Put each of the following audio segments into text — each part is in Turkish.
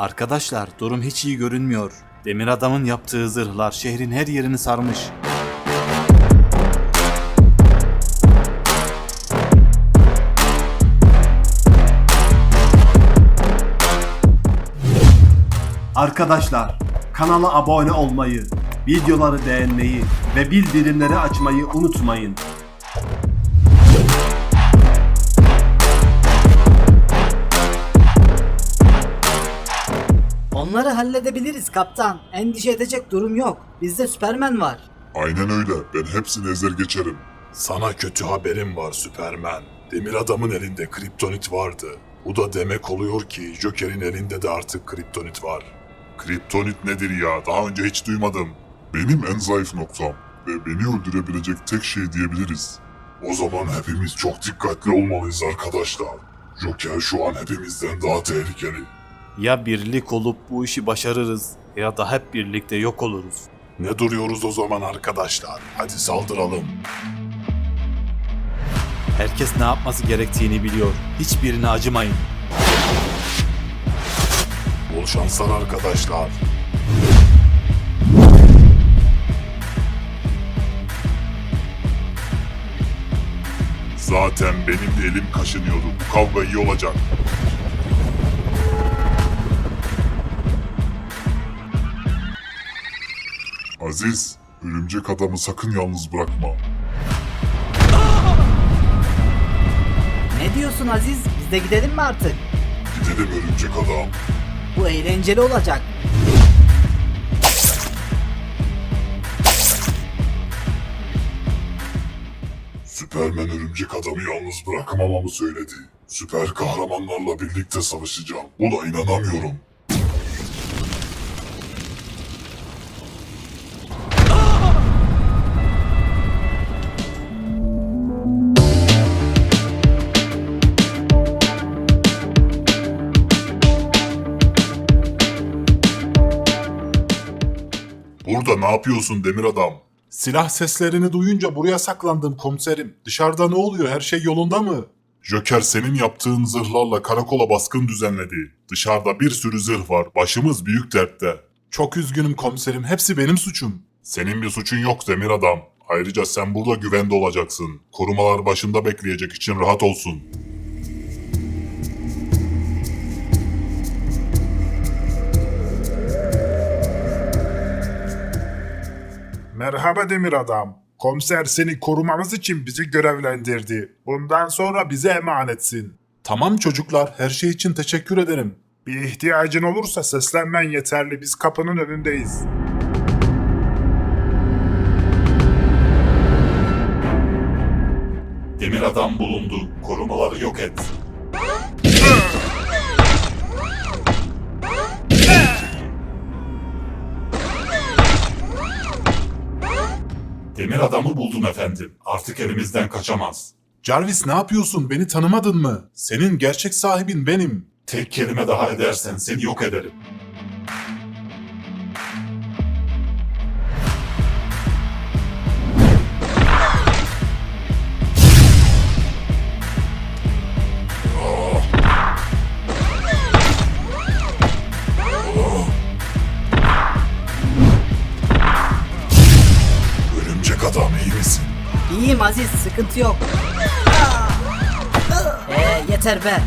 Arkadaşlar durum hiç iyi görünmüyor. Demir adamın yaptığı zırhlar şehrin her yerini sarmış. Arkadaşlar kanala abone olmayı, videoları beğenmeyi ve bildirimleri açmayı unutmayın. Onları halledebiliriz kaptan. Endişe edecek durum yok. Bizde Süpermen var. Aynen öyle. Ben hepsini ezer geçerim. Sana kötü haberim var Süpermen. Demir adamın elinde kriptonit vardı. Bu da demek oluyor ki Joker'in elinde de artık kriptonit var. Kriptonit nedir ya? Daha önce hiç duymadım. Benim en zayıf noktam ve beni öldürebilecek tek şey diyebiliriz. O zaman hepimiz çok dikkatli olmalıyız arkadaşlar. Joker şu an hepimizden daha tehlikeli. Ya birlik olup bu işi başarırız ya da hep birlikte yok oluruz. Ne duruyoruz o zaman arkadaşlar? Hadi saldıralım. Herkes ne yapması gerektiğini biliyor. Hiçbirine acımayın. Bol şanslar arkadaşlar. Zaten benim de elim kaşınıyordu. Bu kavga iyi olacak. Aziz, örümcek adamı sakın yalnız bırakma. Ne diyorsun Aziz? Biz de gidelim mi artık? Gidelim örümcek adam. Bu eğlenceli olacak. Süpermen örümcek adamı yalnız bırakamamamı söyledi. Süper kahramanlarla birlikte savaşacağım. Buna inanamıyorum. Ne yapıyorsun demir adam? Silah seslerini duyunca buraya saklandım komiserim. Dışarıda ne oluyor? Her şey yolunda mı? Joker senin yaptığın zırhlarla karakola baskın düzenledi. Dışarıda bir sürü zırh var. Başımız büyük dertte. Çok üzgünüm komiserim. Hepsi benim suçum. Senin bir suçun yok demir adam. Ayrıca sen burada güvende olacaksın. Korumalar başında bekleyecek için rahat olsun. Merhaba Demir Adam. Komiser seni korumamız için bizi görevlendirdi. Bundan sonra bize emanetsin. Tamam çocuklar. Her şey için teşekkür ederim. Bir ihtiyacın olursa seslenmen yeterli. Biz kapının önündeyiz. Demir adam bulundu. Korumaları yok et. Demir adamı buldum efendim. Artık elimizden kaçamaz. Jarvis ne yapıyorsun? Beni tanımadın mı? Senin gerçek sahibin benim. Tek kelime daha edersen seni yok ederim. İyiyim Aziz, sıkıntı yok. Ee, yeter be.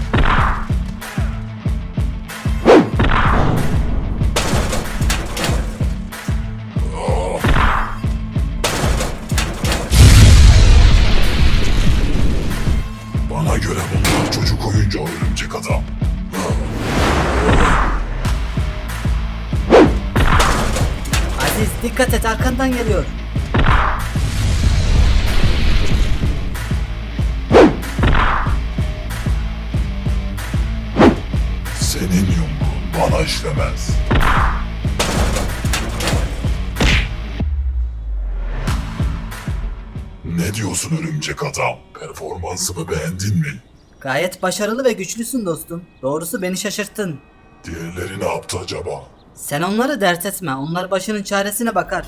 Bana göre bunlar çocuk oyuncağı örümcek adam. Aziz dikkat et arkandan geliyor. İşlemez. Ne diyorsun örümcek adam? Performansımı beğendin mi? Gayet başarılı ve güçlüsün dostum. Doğrusu beni şaşırttın. Diğerleri ne yaptı acaba? Sen onları dert etme. Onlar başının çaresine bakar.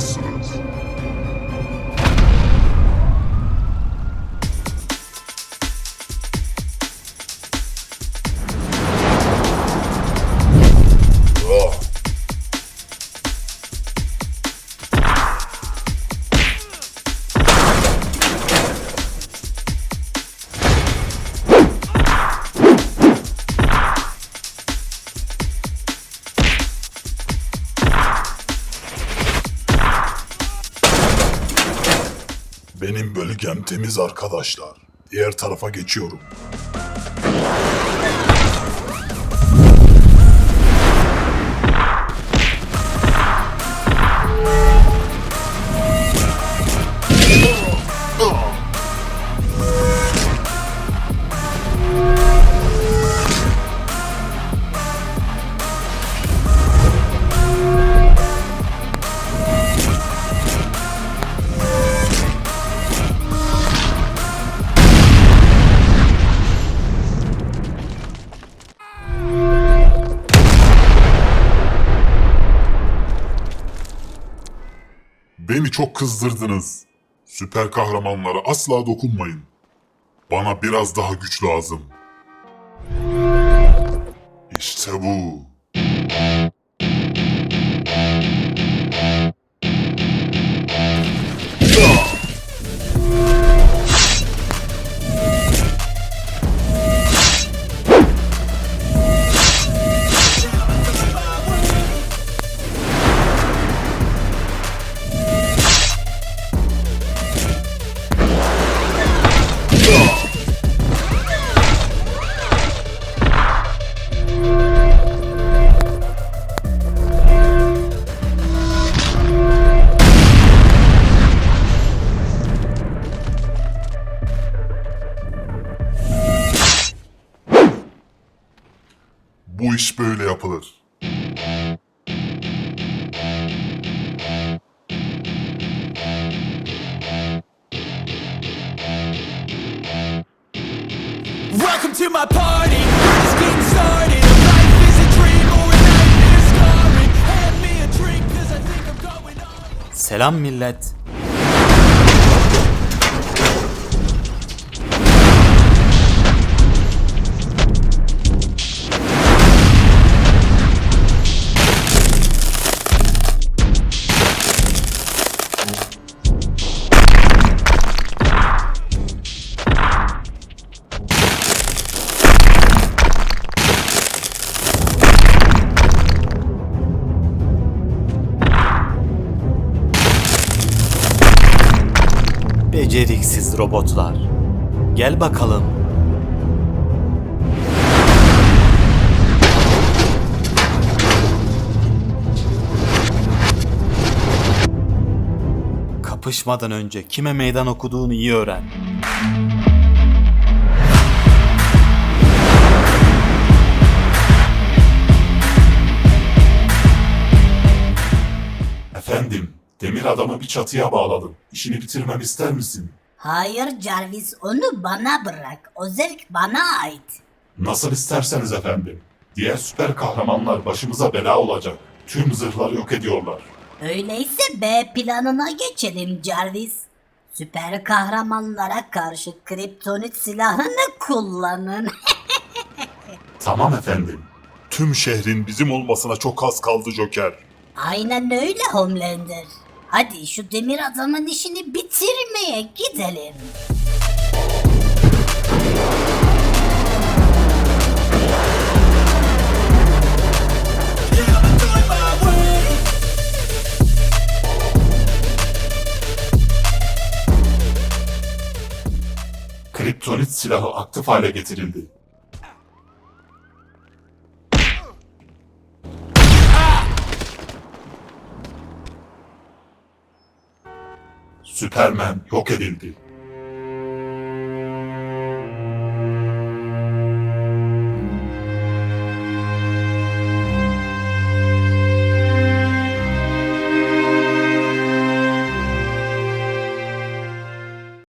sorcerers. Bölgem temiz arkadaşlar. Diğer tarafa geçiyorum. Çok kızdırdınız. Süper kahramanlara asla dokunmayın. Bana biraz daha güç lazım. İşte bu. Bu iş böyle yapılır. Welcome to my party. We're just getting started. Life is a dream or a nightmare scarring. Hand me a drink 'cause I think I'm going on. Selam millet. Beceriksiz robotlar. Gel bakalım. Kapışmadan önce kime meydan okuduğunu iyi öğren. Demir adamı bir çatıya bağladım. İşini bitirmem ister misin? Hayır Jarvis onu bana bırak. O zevk bana ait. Nasıl isterseniz efendim. Diğer süper kahramanlar başımıza bela olacak. Tüm zırhları yok ediyorlar. Öyleyse B planına geçelim Jarvis. Süper kahramanlara karşı kriptonit silahını kullanın. Tamam efendim. Tüm şehrin bizim olmasına çok az kaldı Joker. Aynen öyle Homelander. Hadi şu demir adamın işini bitirmeye gidelim. Kriptonit silahı aktif hale getirildi. Süpermen yok edildi.